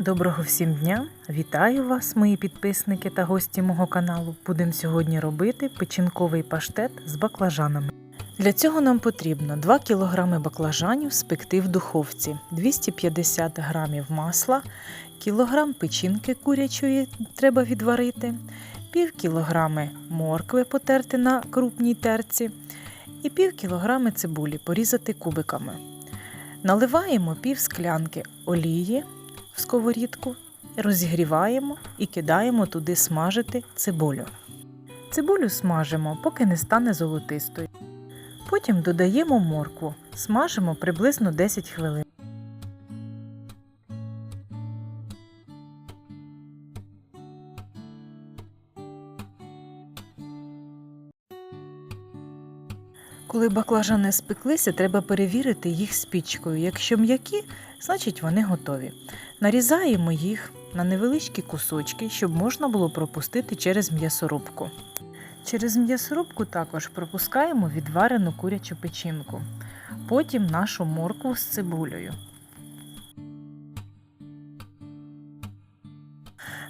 Доброго всім дня! Вітаю вас, мої підписники та гості мого каналу. Будемо сьогодні робити печінковий паштет з баклажанами. Для цього нам потрібно 2 кг баклажанів спекти в духовці, 250 г масла, кілограм печінки курячої треба відварити, пів кілограми моркви потерти на крупній терці і пів кілограми цибулі порізати кубиками. Наливаємо пів склянки олії в сковорідку, розігріваємо і кидаємо туди смажити цибулю. Цибулю смажимо, поки не стане золотистою. Потім додаємо моркву, смажимо приблизно 10 хвилин. Коли баклажани спеклися, треба перевірити їх спічкою. Якщо м'які, значить вони готові. Нарізаємо їх на невеличкі кусочки, щоб можна було пропустити через м'ясорубку. Через м'ясорубку також пропускаємо відварену курячу печінку, потім нашу моркву з цибулею.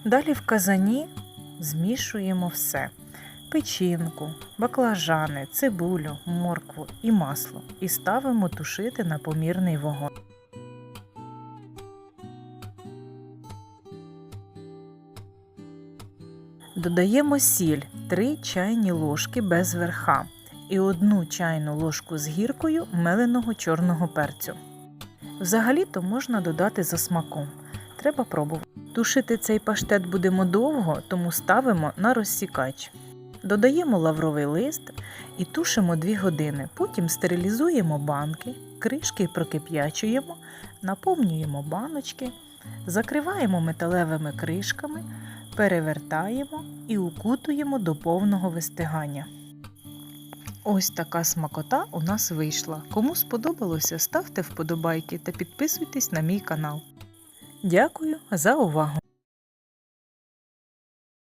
Далі в казані змішуємо все: печінку, баклажани, цибулю, моркву і масло і ставимо тушити на помірний вогонь. Додаємо сіль 3 чайні ложки без верха і 1 чайну ложку з гіркою меленого чорного перцю. Взагалі-то можна додати за смаком. Треба пробувати. Тушити цей паштет будемо довго, тому ставимо на розсікач. Додаємо лавровий лист і тушимо 2 години. Потім стерилізуємо банки, кришки прокип'ячуємо, наповнюємо баночки, закриваємо металевими кришками, перевертаємо і укутуємо до повного вистигання. Ось така смакота у нас вийшла. Кому сподобалося, ставте вподобайки та підписуйтесь на мій канал. Дякую за увагу!